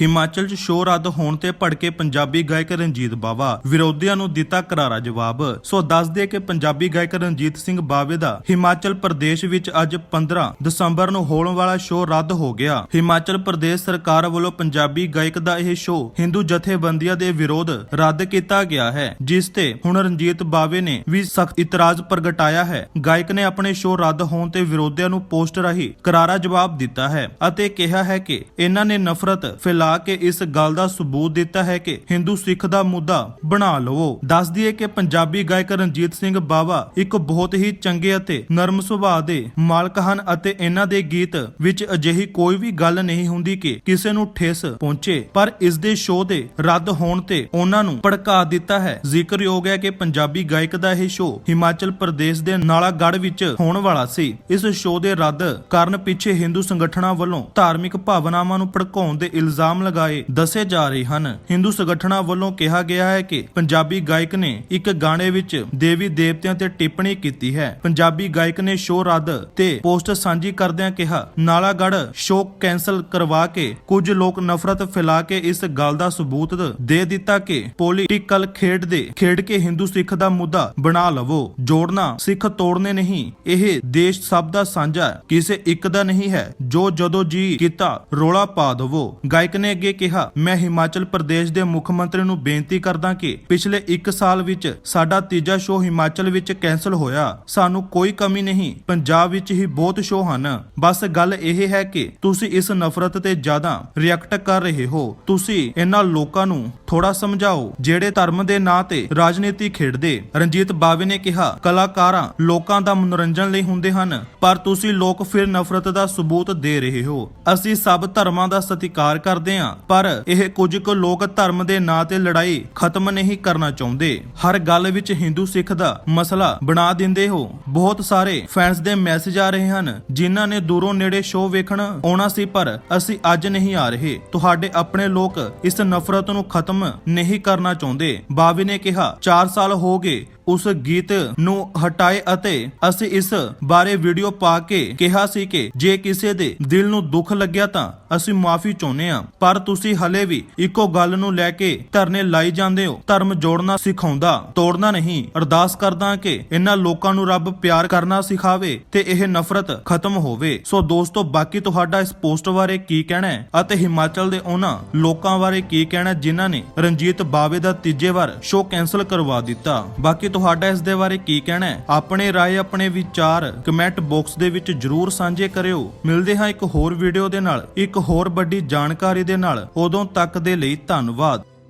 ਹਿਮਾਚਲ 'ਚ ਸ਼ੋਅ ਰੱਦ ਹੋਣ ਤੇ ਭੜਕੇ ਪੰਜਾਬੀ ਗਾਇਕ ਰਣਜੀਤ ਬਾਵਾ ਵਿਰੋਧੀਆਂ ਨੂੰ ਦਿੱਤਾ ਕਰਾਰਾ ਜਵਾਬ। ਸੋ ਦੱਸ ਦੇ ਕਿ ਪੰਜਾਬੀ ਗਾਇਕ ਰਣਜੀਤ ਸਿੰਘ ਬਾਵੇ ਦਾ ਹਿਮਾਚਲ ਪ੍ਰਦੇਸ਼ ਵਿੱਚ ਅੱਜ 15 ਦਸੰਬਰ ਨੂੰ ਹੋਣ ਵਾਲਾ ਸ਼ੋਅ ਰੱਦ ਹੋ ਗਿਆ। ਹਿਮਾਚਲ ਪ੍ਰਦੇਸ਼ ਸਰਕਾਰ ਵੱਲੋਂ ਪੰਜਾਬੀ ਗਾਇਕ ਦਾ ਇਹ ਸ਼ੋਅ ਹਿੰਦੂ ਜਥੇਬੰਦੀਆਂ ਦੇ ਵਿਰੋਧ ਰੱਦ ਕੀਤਾ ਗਿਆ ਹੈ, ਜਿਸ ਤੇ ਹੁਣ ਰਣਜੀਤ ਬਾਵੇ ਨੇ ਵੀ ਸਖਤ ਇਤਰਾਜ਼ ਪ੍ਰਗਟਾਇਆ ਹੈ। ਗਾਇਕ ਨੇ ਆਪਣੇ ਸ਼ੋਅ ਰੱਦ ਹੋਣ ਤੇ ਵਿਰੋਧੀਆਂ ਨੂੰ ਪੋਸਟ ਰਾਹੀਂ ਕਰਾਰਾ ਜਵਾਬ ਦਿੱਤਾ ਹੈ ਅਤੇ ਕਿਹਾ ਹੈ ਕਿ ਇਹਨਾਂ ਨੇ ਨਫ਼ਰਤ ਫੈਲਾ ਕੇ ਇਸ ਗੱਲ ਦਾ ਸਬੂਤ ਦਿੱਤਾ ਹੈ ਕਿ ਹਿੰਦੂ ਸਿੱਖ ਦਾ ਮੁੱਦਾ ਬਣਾ ਲਵੋ। ਦੱਸ ਦਈਏ ਕਿ ਪੰਜਾਬੀ ਗਾਇਕ ਰਣਜੀਤ ਸਿੰਘ ਬਾਵਾ ਇੱਕ ਬਹੁਤ ਹੀ ਚੰਗੇ ਅਤੇ ਨਰਮ ਸੁਭਾਅ ਦੇ ਮਾਲਕ ਹਨ ਅਤੇ ਇਹਨਾਂ ਦੇ ਗੀਤ ਵਿੱਚ ਅਜਿਹੀ ਕੋਈ ਵੀ ਗੱਲ ਨਹੀਂ ਹੁੰਦੀ ਕਿ ਕਿਸੇ ਨੂੰ ਠੇਸ ਪਹੁੰਚੇ। ਪਰ ਇਸ ਦੇ ਸ਼ੋਅ ਦੇ ਰੱਦ ਹੋਣ ਤੇ ਉਹਨਾਂ ਨੂੰ ਭੜਕਾ ਦਿੱਤਾ ਹੈ। ਜ਼ਿਕਰਯੋਗ ਹੈ ਕਿ ਪੰਜਾਬੀ ਗਾਇਕ ਦਾ ਇਹ ਸ਼ੋਅ ਹਿਮਾਚਲ ਪ੍ਰਦੇਸ਼ ਦੇ ਨਾਲਾਗੜ੍ਹ ਵਿੱਚ ਹੋਣ ਵਾਲਾ ਸੀ। ਇਸ ਸ਼ੋਅ ਦੇ ਰੱਦ ਕਾਰਨ ਪਿੱਛੇ ਹਿੰਦੂ ਸੰਗਠਨਾਂ ਵੱਲੋਂ ਧਾਰਮਿਕ ਭਾਵਨਾਵਾਂ ਨੂੰ ਭੜਕਾਉਣ ਦੇ ਇਲਜ਼ਾਮ ਲਗਾਏ, ਦੱਸੇ ਜਾ ਰਹੇ ਹਨ। ਹਿੰਦੂ ਸੰਗਠਨਾਂ ਵੱਲੋਂ ਕਿਹਾ ਗਿਆ ਹੈ ਕਿ ਪੰਜਾਬੀ ਗਾਇਕ ਨੇ ਇੱਕ ਗਾਣੇ ਵਿੱਚ ਦੇਵੀ ਦੇਵਤਿਆਂ ਤੇ ਟਿੱਪਣੀ ਕੀਤੀ ਹੈ। ਪੰਜਾਬੀ ਗਾਇਕ ਨੇ ਸ਼ੋਅ ਰੱਦ ਤੇ ਪੋਸਟ ਸਾਂਝੀ ਕਰਦਿਆਂ ਕਿਹਾ, ਨਾਲਾਗੜ੍ਹ ਸ਼ੋਅ ਕੈਨਸਲ ਕਰਵਾ ਕੇ ਕੁਝ ਲੋਕ ਨਫ਼ਰਤ ਫੈਲਾ ਕੇ ਇਸ ਗੱਲ ਦਾ ਸਬੂਤ ਦੇ ਦਿੱਤਾ ਕਿ ਪੋਲੀਟੀਕਲ ਖੇਡ ਦੇ ਖੇਡ ਕੇ ਹਿੰਦੂ ਸਿੱਖ ਦਾ ਮੁੱਦਾ ਬਣਾ ਲਵੋ। ਜੋੜਨਾ ਸਿੱਖ ਤੋੜਨੇ ਨਹੀਂ, ਇਹ ਦੇਸ਼ ਸਭ ਦਾ ਸਾਂਝਾ ਕਿਸੇ ਇੱਕ ਦਾ ਨਹੀਂ ਹੈ। ਜੋ ਜਦੋਂ ਜੀ ਕੀਤਾ, ਰੋਲਾ ਪਾ ਦਵੋ। ਗਾਇਕ ਨੇ ਅੱਗੇ ਕਿਹਾ, ਮੈਂ ਹਿਮਾਚਲ ਪ੍ਰਦੇਸ਼ ਦੇ ਮੁੱਖ ਮੰਤਰੀ ਨੂੰ ਬੇਨਤੀ ਕਰਦਾ ਕਿ ਪਿਛਲੇ 1 ਸਾਲ ਵਿੱਚ ਸਾਡਾ ਤੀਜਾ ਸ਼ੋਅ ਹਿਮਾਚਲ ਵਿੱਚ ਕੈਨਸਲ ਹੋਇਆ। ਸਾਨੂੰ ਕੋਈ ਕਮੀ ਨਹੀਂ, ਪੰਜਾਬ ਵਿੱਚ ਹੀ ਬਹੁਤ ਸ਼ੋਅ ਹਨ। ਬਸ ਗੱਲ ਇਹ ਹੈ ਕਿ ਤੁਸੀਂ ਇਸ ਨਫ਼ਰਤ ਤੇ ਜ਼ਿਆਦਾ ਰਿਐਕਟ ਕਰ ਰਹੇ ਹੋ। ਤੁਸੀਂ ਇਹਨਾਂ ਲੋਕਾਂ ਨੂੰ ਥੋੜਾ ਸਮਝਾਓ, ਜਿਹੜੇ ਧਰਮ ਦੇ ਨਾਂ ਤੇ ਰਾਜਨੀਤੀ ਖੇਡਦੇ। ਰਣਜੀਤ ਬਾਵੇ ਨੇ ਕਿਹਾ, ਕਲਾਕਾਰਾਂ ਲੋਕਾਂ ਦਾ ਮਨੋਰੰਜਨ ਲਈ ਹੁੰਦੇ ਹਨ, ਪਰ ਤੁਸੀਂ ਲੋਕ ਫਿਰ ਨਫ਼ਰਤ ਦਾ ਸਬੂਤ ਦੇ ਰਹੇ ਹੋ। ਅਸੀਂ ਸਭ ਧਰਮਾਂ ਦਾ ਸਤਿਕਾਰ ਕਰਦੇ ਹਾਂ। ਪਰ ਇਹ ਕੁਝ ਕੁ ਲੋਕ ਧਰਮ ਦੇ ਨਾਂ ਤੇ ਲੜਾਈ ਖਤਮ ਨਹੀਂ ਕਰਨਾ ਚਾਹੁੰਦੇ। ਹਰ ਗੱਲ ਵਿੱਚ ਹਿੰਦੂ ਸਿੱਖ ਦਾ ਮਸਲਾ ਬਣਾ ਦਿੰਦੇ ਹੋ। ਬਹੁਤ ਸਾਰੇ ਫੈਨਸ ਦੇ ਮੈਸੇਜ ਆ ਰਹੇ ਹਨ, ਜਿਨ੍ਹਾਂ ਨੇ ਦੂਰੋਂ ਨੇੜੇ ਸ਼ੋਅ ਵੇਖਣ ਆਉਣਾ ਸੀ, ਪਰ ਅਸੀਂ ਅੱਜ ਨਹੀਂ ਆ ਰਹੇ। ਤੁਹਾਡੇ ਆਪਣੇ ਲੋਕ ਇਸ ਨਫ਼ਰਤ ਨੂੰ ਖਤਮ ਨਹੀਂ ਕਰਨਾ ਚਾਹੁੰਦੇ। ਬਾਵੇ ਨੇ ਕਿਹਾ 4 ਸਾਲ ਹੋ ਗਏ, ਉਸ ਗੀਤ ਨੂੰ ਹਟਾਏ ਅਤੇ ਅਸੀਂ ਇਸ ਬਾਰੇ ਵੀਡੀਓ ਪਾ ਕੇ ਕਿਹਾ ਸੀ ਕਿ ਜੇ ਕਿਸੇ ਦੇ ਦਿਲ ਨੂੰ ਦੁੱਖ ਲੱਗਿਆ ਤਾਂ ਅਸੀਂ ਮਾਫੀ ਚਾਹੁੰਦੇ ਹਾਂ। ਪਰ ਤੁਸੀਂ ਹਲੇ ਵੀ ਇੱਕੋ ਗੱਲ ਨੂੰ ਲੈ ਕੇ ਧਰਨੇ ਲਾਈ ਜਾਂਦੇ ਹੋ। ਧਰਮ ਜੋੜਨਾ ਸਿਖਾਉਂਦਾ, ਤੋੜਨਾ ਨਹੀਂ। ਅਰਦਾਸ ਕਰਦਾ ਕਿ ਇਹਨਾਂ ਲੋਕਾਂ ਨੂੰ ਰੱਬ ਪਿਆਰ ਕਰਨਾ ਸਿਖਾਵੇ ਤੇ ਇਹ ਨਫ਼ਰਤ ਖਤਮ ਹੋਵੇ। ਸੋ ਦੋਸਤੋ, ਬਾਕੀ ਤੁਹਾਡਾ ਇਸ ਪੋਸਟ ਬਾਰੇ ਕੀ ਕਹਿਣਾ ਹੈ ਅਤੇ ਹਿਮਾਚਲ ਦੇ ਉਹਨਾਂ ਲੋਕਾਂ ਬਾਰੇ ਕੀ ਕਹਿਣਾ ਜਿਨ੍ਹਾਂ ਨੇ ਰਣਜੀਤ ਬਾਵੇ ਦਾ ਤੀਜੇ ਵਾਰ ਸ਼ੋਅ ਕੈਨਸਲ ਕਰਵਾ ਦਿੱਤਾ? ਬਾਕੀ ਤੁਹਾਡਾ ਇਸ ਦੇ ਬਾਰੇ ਕੀ ਕਹਿਣਾ ਹੈ? ਆਪਣੇ ਰਾਏ, ਆਪਣੇ ਵਿਚਾਰ ਕਮੈਂਟ ਬਾਕਸ ਦੇ ਵਿੱਚ ਜਰੂਰ ਸਾਂਝੇ ਕਰਿਓ। ਮਿਲਦੇ ਹਾਂ ਇੱਕ ਹੋਰ ਵੀਡੀਓ ਦੇ ਨਾਲ। ਇੱਕ ਹੋਰ ਵੱਡੀ ਜਾਣਕਾਰੀ ਦੇ ਨਾਲ ਉਦੋਂ ਤੱਕ ਦੇ ਲਈ ਧੰਨਵਾਦ।